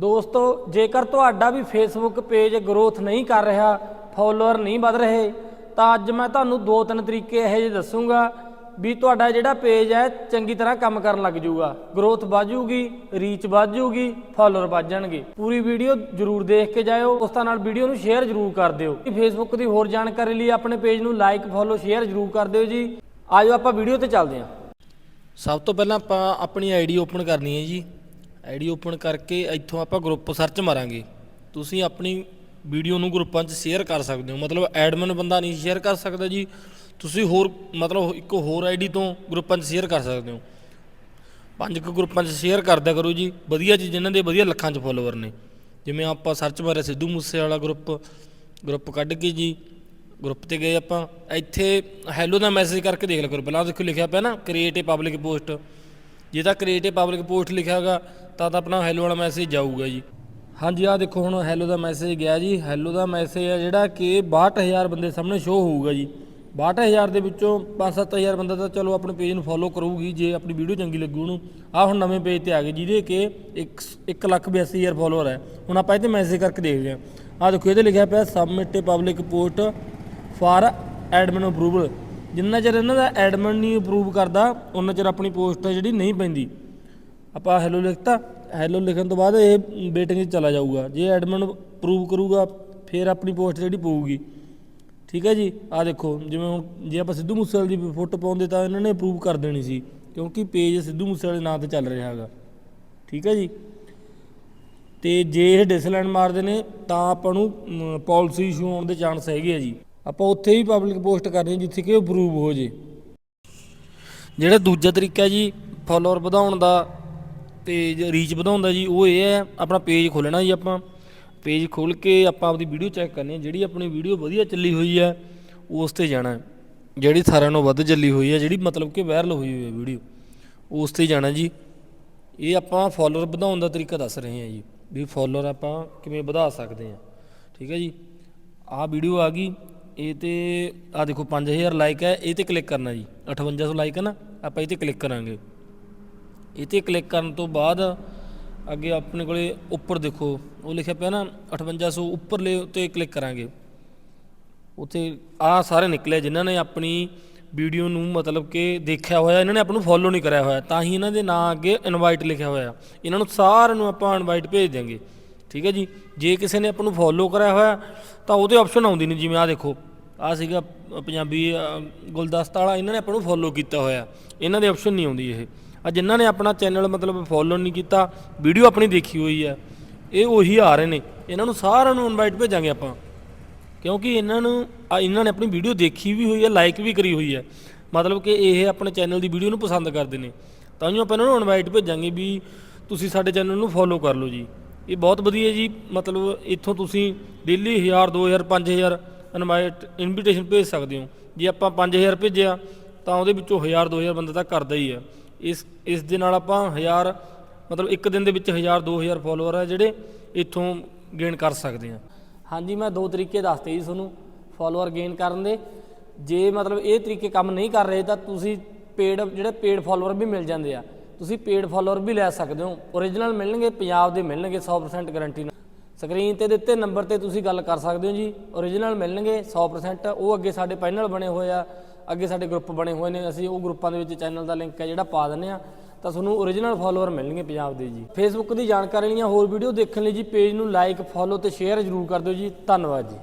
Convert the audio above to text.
ਦੋਸਤੋ, ਜੇਕਰ ਤੁਹਾਡਾ ਵੀ ਫੇਸਬੁੱਕ ਪੇਜ ਗਰੋਥ ਨਹੀਂ ਕਰ ਰਿਹਾ ਫਾਲੋਅਰ ਨਹੀਂ ਵੱਧ ਰਹੇ, ਤਾਂ ਅੱਜ ਮੈਂ ਤੁਹਾਨੂੰ ਦੋ ਤਿੰਨ ਤਰੀਕੇ ਇਹੋ ਜਿਹੇ ਦੱਸੂਗਾ ਵੀ ਤੁਹਾਡਾ ਜਿਹੜਾ ਪੇਜ ਹੈ, ਚੰਗੀ ਤਰ੍ਹਾਂ ਕੰਮ ਕਰਨ ਲੱਗ ਜਾਊਗਾ। ਗਰੋਥ ਵਧੂਗੀ ਰੀਚ ਵਧ ਜਾਊਗੀ ਫਾਲੋਅਰ ਵਧ ਜਾਣਗੇ। ਪੂਰੀ ਵੀਡੀਓ ਜਰੂਰ ਦੇਖ ਕੇ ਜਾਇਓ, ਦੋਸਤਾਂ ਨਾਲ ਵੀਡੀਓ ਨੂੰ ਸ਼ੇਅਰ ਜਰੂਰ ਕਰ ਦਿਓ। ਫੇਸਬੁੱਕ ਦੀ ਹੋਰ ਜਾਣਕਾਰੀ ਲਈ ਆਪਣੇ ਪੇਜ ਨੂੰ ਲਾਈਕ ਫੋਲੋ ਸ਼ੇਅਰ ਜਰੂਰ ਕਰ ਦਿਓ ਜੀ। ਆਜੋ ਆਪਾਂ ਵੀਡੀਓ ਤੇ ਚੱਲਦੇ ਹਾਂ। ਸਭ ਤੋਂ ਪਹਿਲਾਂ ਆਪਾਂ ਆਪਣੀ ਆਈਡੀ ਓਪਨ ਕਰਨੀ ਹੈ ਜੀ। ਆਈਡੀ ਓਪਨ ਕਰਕੇ ਇੱਥੋਂ ਆਪਾਂ ਗਰੁੱਪ ਸਰਚ ਮਾਰਾਂਗੇ। ਤੁਸੀਂ ਆਪਣੀ ਵੀਡੀਓ ਨੂੰ ਗਰੁੱਪਾਂ 'ਚ ਸ਼ੇਅਰ ਕਰ ਸਕਦੇ ਹੋ। ਮਤਲਬ ਐਡਮਨ ਬੰਦਾ ਨਹੀਂ ਸ਼ੇਅਰ ਕਰ ਸਕਦਾ ਜੀ। ਤੁਸੀਂ ਹੋਰ, ਮਤਲਬ ਇੱਕ ਹੋਰ ਆਈਡੀ ਤੋਂ ਗਰੁੱਪਾਂ 'ਚ ਸ਼ੇਅਰ ਕਰ ਸਕਦੇ ਹੋ। ਪੰਜ ਕੁ ਗਰੁੱਪਾਂ 'ਚ ਸ਼ੇਅਰ ਕਰਦਿਆ ਕਰੋ ਜੀ। ਵਧੀਆ ਜੀ, ਜਿਨ੍ਹਾਂ ਦੇ ਵਧੀਆ ਲੱਖਾਂ 'ਚ ਫੋਲੋਵਰ ਨੇ। ਜਿਵੇਂ ਆਪਾਂ ਸਰਚ ਮਾਰਿਆ ਸਿੱਧੂ ਮੂਸੇ ਵਾਲਾ ਗਰੁੱਪ ਗਰੁੱਪ ਕੱਢ ਕੇ ਜੀ। ਗਰੁੱਪ ਤੇ ਗਏ ਆਪਾਂ। ਇੱਥੇ ਹੈਲੋ ਦਾ ਮੈਸੇਜ ਕਰਕੇ ਦੇਖ ਲਿਆ ਕਰੋ। ਪਹਿਲਾਂ ਦੇਖੋ, ਲਿਖਿਆ ਪਿਆ ਨਾ ਕ੍ਰੀਏਟ ਏ ਪਬਲਿਕ ਪੋਸਟ ਜੇ ਤਾਂ ਕ੍ਰੀਏਟ ਏ ਪਬਲਿਕ ਪੋਸਟ ਲਿਖਿਆ ਹੈਗਾ ਤਾਂ ਤਾਂ ਆਪਣਾ ਹੈਲੋ ਵਾਲਾ ਮੈਸੇਜ ਜਾਊਗਾ ਜੀ। ਹਾਂਜੀ ਆ ਦੇਖੋ ਹੁਣ ਹੈਲੋ ਦਾ ਮੈਸੇਜ ਗਿਆ ਜੀ। ਹੈਲੋ ਦਾ ਮੈਸੇਜ ਹੈ ਜਿਹੜਾ ਕਿ 62000 ਬੰਦੇ ਸਾਹਮਣੇ ਸ਼ੋ ਹੋਊਗਾ ਜੀ। 62000 ਦੇ ਵਿੱਚੋਂ 5-7000 ਬੰਦਾ ਤਾਂ ਚਲੋ ਆਪਣੇ ਪੇਜ ਨੂੰ ਫੋਲੋ ਕਰੂਗੀ, ਜੇ ਆਪਣੀ ਵੀਡੀਓ ਚੰਗੀ ਲੱਗੂ ਉਹਨੂੰ। ਆ ਹੁਣ ਨਵੇਂ ਪੇਜ ਤੇ ਆ ਗਏ, ਜਿਹਦੇ ਕਿ 182000 ਫੋਲੋਅਰ ਹੈ। ਹੁਣ ਆਪਾਂ ਇਹਦੇ ਮੈਸੇਜ ਕਰਕੇ ਦੇਖਦੇ ਹਾਂ। ਆ ਦੇਖੋ, ਇਹਦੇ ਲਿਖਿਆ ਪਿਆ submit public post for admin approval ਜਿੰਨਾ ਚਿਰ ਇਹਨਾਂ ਦਾ ਐਡਮਿਨ ਨਹੀਂ ਅਪਰੂਵ ਕਰਦਾ ਉਹਨਾਂ ਚਿਰ ਆਪਣੀ ਪੋਸਟ ਹੈ ਜਿਹੜੀ ਨਹੀਂ ਪੈਂਦੀ। ਆਪਾਂ ਹੈਲੋ ਲਿਖਤਾ ਹੈਲੋ ਲਿਖਣ ਤੋਂ ਬਾਅਦ ਇਹ ਵੇਟਿੰਗ 'ਚ ਚਲਾ ਜਾਊਗਾ। ਜੇ ਐਡਮਿਨ ਅਪਰੂਵ ਕਰੂਗਾ, ਫਿਰ ਆਪਣੀ ਪੋਸਟ ਜਿਹੜੀ ਪਊਗੀ। ਠੀਕ ਹੈ ਜੀ? ਆ ਦੇਖੋ, ਜਿਵੇਂ ਹੁਣ ਜੇ ਆਪਾਂ ਸਿੱਧੂ ਮੂਸੇਵਾਲੇ ਦੀ ਫੋਟੋ ਪਾਉਂਦੇ ਤਾਂ ਇਹਨਾਂ ਨੇ ਅਪਰੂਵ ਕਰ ਦੇਣੀ ਸੀ, ਕਿਉਂਕਿ ਪੇਜ ਸਿੱਧੂ ਮੂਸੇਵਾਲੇ ਦੇ ਨਾਂ ਤੇ ਚੱਲ ਰਿਹਾ ਹੈਗਾ। ਠੀਕ ਹੈ ਜੀ? ਤੇ ਜੇ ਇਹ ਡਿਸਲੈਂਡ ਮਾਰਦੇ ਨੇ, ਤਾਂ ਆਪਾਂ ਨੂੰ ਪਾਲਿਸੀ ਇਸ਼ੂ ਹੋਣ ਦੇ ਚਾਂਸ ਹੈਗੇ ਆ ਜੀ। ਆਪਾਂ ਉੱਥੇ ਹੀ ਪਬਲਿਕ ਪੋਸਟ ਕਰਨੀ ਜਿੱਥੇ ਕਿ ਅਪਰੂਵ ਹੋ ਜੇ। ਜਿਹੜਾ ਦੂਜਾ ਤਰੀਕਾ ਜੀ ਫਾਲੋਅਰ ਵਧਾਉਣ ਦਾ ਤੇ ਰੀਚ ਵਧਾਉਣ ਦਾ ਜੀ, ਉਹ ਇਹ ਹੈ, ਆਪਣਾ ਪੇਜ ਖੋਲਣਾ ਜੀ ਆਪਾਂ। ਪੇਜ ਖੋਲ ਕੇ ਆਪਾਂ ਆਪਦੀ ਵੀਡੀਓ ਚੈੱਕ ਕਰਨੀ ਹੈ, ਜਿਹੜੀ ਆਪਣੀ ਵੀਡੀਓ ਵਧੀਆ ਚੱਲੀ ਹੋਈ ਹੈ, ਉਸ ਤੇ ਜਾਣਾ ਹੈ। ਜਿਹੜੀ ਸਾਰਿਆਂ ਨਾਲੋਂ ਵੱਧ ਚੱਲੀ ਹੋਈ ਹੈ, ਜਿਹੜੀ ਮਤਲਬ ਕਿ ਵਾਇਰਲ ਹੋਈ ਹੋਈ ਹੈ ਵੀਡੀਓ ਉਸ ਤੇ ਜਾਣਾ ਜੀ। ਇਹ ਆਪਾਂ ਫਾਲੋਅਰ ਵਧਾਉਣ ਦਾ ਤਰੀਕਾ ਦੱਸ ਰਹੇ ਹਾਂ ਜੀ, ਵੀ ਫਾਲੋਅਰ ਆਪਾਂ ਕਿਵੇਂ ਵਧਾ ਸਕਦੇ ਹਾਂ। ਠੀਕ ਹੈ ਜੀ? ਆਹ ਵੀਡੀਓ ਆ ਗਈ ਇਹ ਤੇ ਆ ਦੇਖੋ 5000 ਲਾਈਕ ਹੈ, ਇਹ ਤੇ ਕਲਿੱਕ ਕਰਨਾ ਜੀ। 5800 ਲਾਈਕ ਹੈ ਨਾ, ਆਪਾਂ ਇਹ ਤੇ ਕਲਿੱਕ ਕਰਾਂਗੇ। ਇਹ ਤੇ ਕਲਿੱਕ ਕਰਨ ਤੋਂ ਬਾਅਦ ਅੱਗੇ ਆਪਣੇ ਕੋਲੇ ਉੱਪਰ ਦੇਖੋ, ਉਹ ਲਿਖਿਆ ਪਿਆ ਨਾ 5800 ਉੱਪਰਲੇ ਉੱਤੇ ਕਲਿੱਕ ਕਰਾਂਗੇ। ਉੱਥੇ ਆ ਸਾਰੇ ਨਿਕਲੇ ਜਿਨ੍ਹਾਂ ਨੇ ਆਪਣੀ ਵੀਡੀਓ ਨੂੰ ਮਤਲਬ ਕਿ ਦੇਖਿਆ ਹੋਇਆ, ਇਹਨਾਂ ਨੇ ਆਪਾਂ ਨੂੰ ਫੋਲੋ ਨਹੀਂ ਕਰਿਆ ਹੋਇਆ, ਤਾਂ ਹੀ ਇਹਨਾਂ ਦੇ ਨਾਂ ਅੱਗੇ ਇਨਵਾਈਟ ਲਿਖਿਆ ਹੋਇਆ। ਇਹਨਾਂ ਨੂੰ ਸਾਰਿਆਂ ਨੂੰ ਆਪਾਂ ਇਨਵਾਈਟ ਭੇਜ ਦਿਆਂਗੇ। ਠੀਕ ਹੈ ਜੀ? ਜੇ ਕਿਸੇ ਨੇ ਆਪਾਂ ਨੂੰ ਫੋਲੋ ਕਰਿਆ ਹੋਇਆ, ਤਾਂ ਉਹਦੇ ਆਪਸ਼ਨ ਆਉਂਦੀ ਨਹੀਂ ਜਿਵੇਂ ਆ ਦੇਖੋ। ਆ ਸੀਗਾ ਪੰਜਾਬੀ ਅ, ਗੁਲਦਸਤਾ ਵਾਲਾ ਇਹਨਾਂ ਨੇ ਆਪਾਂ ਨੂੰ ਫੋਲੋ ਕੀਤਾ ਹੋਇਆ। ਇਹਨਾਂ ਦੇ ਆਪਸ਼ਨ ਨਹੀਂ ਆਉਂਦੀ ਇਹ। ਆ ਜਿਨ੍ਹਾਂ ਨੇ ਆਪਣਾ ਚੈਨਲ ਮਤਲਬ ਫੋਲੋ ਨਹੀਂ ਕੀਤਾ ਵੀਡੀਓ ਆਪਣੀ ਦੇਖੀ ਹੋਈ ਹੈ ਇਹ ਉਹੀ ਆ ਰਹੇ ਨੇ। ਇਹਨਾਂ ਨੂੰ ਸਾਰਿਆਂ ਨੂੰ ਇਨਵਾਈਟ ਭੇਜਾਂਗੇ ਆਪਾਂ। ਕਿਉਂਕਿ ਇਹਨਾਂ ਨੂੰ ਇਹਨਾਂ ਨੇ ਆਪਣੀ ਵੀਡੀਓ ਦੇਖੀ ਵੀ ਹੋਈ ਹੈ ਲਾਈਕ ਵੀ ਕਰੀ ਹੋਈ ਹੈ ਮਤਲਬ ਕਿ ਇਹ ਆਪਣੇ ਚੈਨਲ ਦੀ ਵੀਡੀਓ ਨੂੰ ਪਸੰਦ ਕਰਦੇ ਨੇ। ਤਾਂ ਜੋ ਆਪਾਂ ਇਹਨਾਂ ਨੂੰ ਇਨਵਾਈਟ ਭੇਜਾਂਗੇ ਵੀ ਤੁਸੀਂ ਸਾਡੇ ਚੈਨਲ ਨੂੰ ਫੋਲੋ ਕਰ ਲਓ ਜੀ। ਇਹ ਬਹੁਤ ਵਧੀਆ ਜੀ ਮਤਲਬ ਇੱਥੋਂ ਤੁਸੀਂ ਡੇਲੀ 1000 2000 5000 ਇਨਵਾਈਟ ਇਨਵੀਟੇਸ਼ਨ ਭੇਜ ਸਕਦੇ ਹੋ। ਜੇ ਆਪਾਂ 5000 ਭੇਜਿਆ, ਤਾਂ ਉਹਦੇ ਵਿੱਚੋਂ 1000 2000 ਬੰਦਾ ਤਾਂ ਕਰਦਾ ਹੀ ਹੈ। ਇਸ ਇਸ ਦੇ ਨਾਲ ਆਪਾਂ 1000 ਮਤਲਬ ਇੱਕ ਦਿਨ ਦੇ ਵਿੱਚ 1000 2000 ਫਾਲੋਅਰ ਆ ਜਿਹੜੇ ਇੱਥੋਂ ਗੇਨ ਕਰ ਸਕਦੇ ਹਾਂ ਹਾਂਜੀ, ਮੈਂ ਦੋ ਤਰੀਕੇ ਦੱਸਤੇ ਜੀ ਤੁਹਾਨੂੰ ਫਾਲੋਅਰ ਗੇਨ ਕਰਨ ਦੇ। ਜੇ ਮਤਲਬ ਇਹ ਤਰੀਕੇ ਕੰਮ ਨਹੀਂ ਕਰ ਰਹੇ, ਤਾਂ ਤੁਸੀਂ ਪੇਡ ਜਿਹੜੇ ਪੇਡ ਫਾਲੋਅਰ ਵੀ ਮਿਲ ਜਾਂਦੇ ਆ। ਤੁਸੀਂ ਪੇਡ ਫਾਲੋਅਰ ਵੀ ਲੈ ਸਕਦੇ ਹੋ। ਓਰੀਜਨਲ ਮਿਲਣਗੇ, ਪੰਜਾਬ ਦੇ ਮਿਲਣਗੇ 100% ਗਾਰੰਟੀ ਨਾਲ। ਸਕਰੀਨ ਤੇ ਦਿੱਤੇ ਨੰਬਰ ਤੇ ਤੁਸੀਂ ਗੱਲ ਕਰ ਸਕਦੇ ਹੋ ਜੀ। ਓਰੀਜਨਲ ਮਿਲਣਗੇ 100% ਉਹ ਅੱਗੇ ਸਾਡੇ ਪੈਨਲ ਬਣੇ ਹੋਏ ਆ। ਅੱਗੇ ਸਾਡੇ ਗਰੁੱਪ ਬਣੇ ਹੋਏ ਨੇ। ਅਸੀਂ ਉਹ ਗਰੁੱਪਾਂ ਦੇ ਵਿੱਚ ਚੈਨਲ ਦਾ ਲਿੰਕ ਹੈ ਜਿਹੜਾ ਪਾ ਦਿੰਦੇ ਆ ਤਾਂ ਤੁਹਾਨੂੰ ਓਰੀਜਨਲ ਫਾਲੋਅਰ ਮਿਲਣਗੇ ਪੰਜਾਬ ਦੇ ਜੀ। ਫੇਸਬੁੱਕ ਦੀ ਜਾਣਕਾਰੀ ਲਈਆਂ ਹੋਰ ਵੀਡੀਓ ਦੇਖਣ ਲਈ ਜੀ ਪੇਜ ਨੂੰ ਲਾਈਕ ਫੋਲੋ ਤੇ ਸ਼ੇਅਰ ਜ਼ਰੂਰ ਕਰ ਦਿਓ ਜੀ। ਧੰਨਵਾਦ ਜੀ।